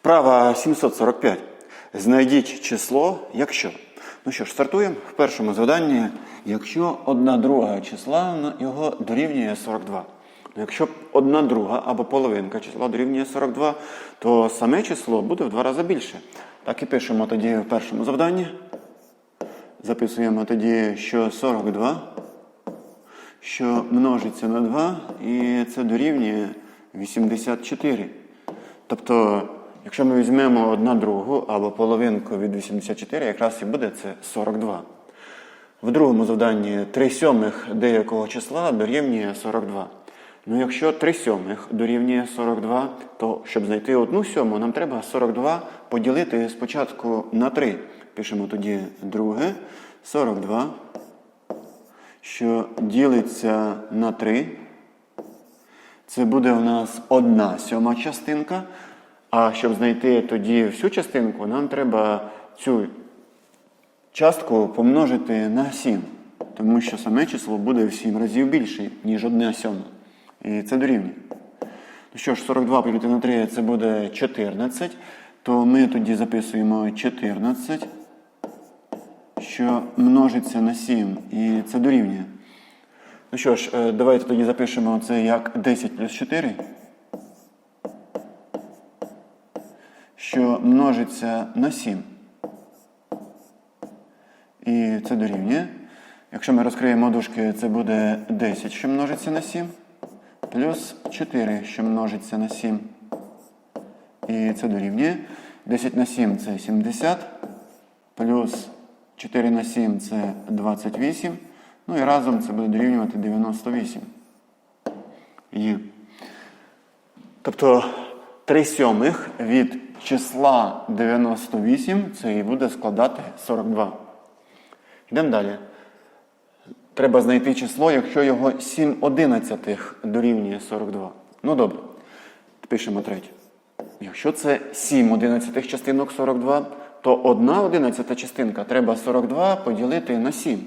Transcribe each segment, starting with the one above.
Вправа 745. Знайдіть число, якщо. Ну що ж, стартуємо в першому завданні. Якщо одна друга числа його дорівнює 42. Ну, Якщо одна друга або половинка числа дорівнює 42, то саме число буде в два рази більше. Так і пишемо тоді в першому завданні. Записуємо тоді, що 42, що множиться на 2, і це дорівнює 84. Тобто, якщо ми візьмемо одна другу або половинку від 84, якраз і буде це 42. В другому завданні 3 сьомих деякого числа дорівнює 42. Ну, якщо 3 сьомих дорівнює 42, то щоб знайти одну сьому, нам треба 42 поділити спочатку на 3. Пишемо тоді друге 42, що ділиться на 3. Це буде у нас одна сьома частинка. А щоб знайти тоді всю частинку, нам треба цю частку помножити на 7. Тому що саме число буде в 7 разів більше, ніж одна сьома. І це дорівнює. Ну що ж, 42 поділити на 3 це буде 14. То ми тоді записуємо 14, що множиться на 7. І це дорівнює. Ну що ж, е, давайте тоді запишемо це як 10 плюс 4, що множиться на 7. І це дорівнює. Якщо ми розкриємо дужки, це буде 10, що множиться на 7, плюс 4, що множиться на 7. І це дорівнює. 10 на 7 це 70, плюс 4 на 7 це 28. Ну і разом це буде дорівнювати 98. Є. Тобто 3 сьомих від числа 98 це і буде складати 42. Йдемо далі. Треба знайти число, якщо його 7 одинадцятих дорівнює 42. Ну добре. Пишемо третє. Якщо це 7 одинадцятих частинок 42, то 1 одинадцята частинка треба 42 поділити на 7.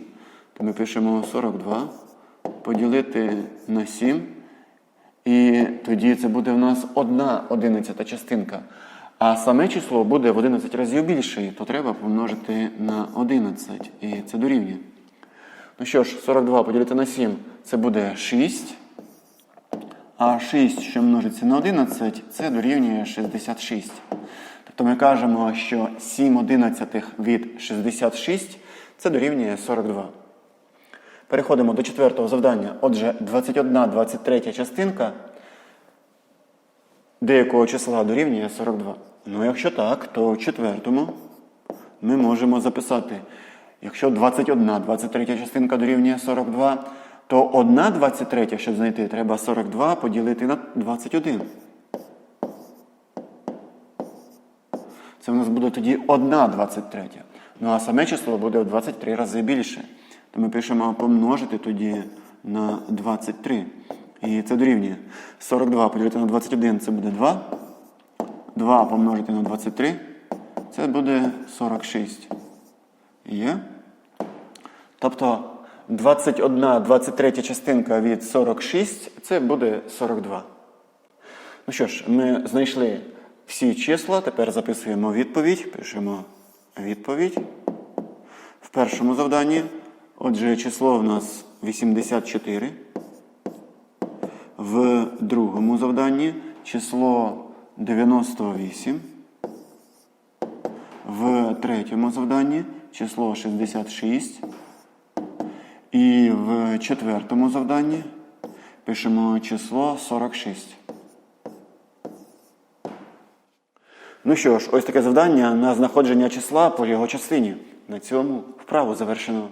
То ми пишемо 42 поділити на 7. І тоді це буде в нас 1 одинадцята частинка. А саме число буде в 11 разів більше, то треба помножити на 11. І це дорівнює. Ну що ж, 42 поділити на 7 це буде 6. А 6, що множиться на 11, це дорівнює 66. Тобто ми кажемо, що 7 одинадцятих від 66 це дорівнює 42. Переходимо до четвертого завдання. Отже, 21 23 частинка деякого числа дорівнює 42. Ну, якщо так, то в четвертому ми можемо записати, якщо 21 23 частинка дорівнює 42, то 1 23, щоб знайти, треба 42 поділити на 21. Це в нас буде тоді 1 23. Ну а саме число буде в 23 рази більше. То ми пишемо помножити тоді на 23. І це дорівнює. 42 поділити на 21 це буде 2. 2 помножити на 23. Це буде 46. Є. Тобто 21 23 частинка від 46 це буде 42. Ну що ж, ми знайшли всі числа, тепер записуємо відповідь. Пишемо відповідь. В першому завданні. Отже, число в нас 84. В другому завданні число 98. В третьому завданні число 66. І в четвертому завданні пишемо число 46. Ну що ж, ось таке завдання на знаходження числа по його частині. На цьому вправу завершено.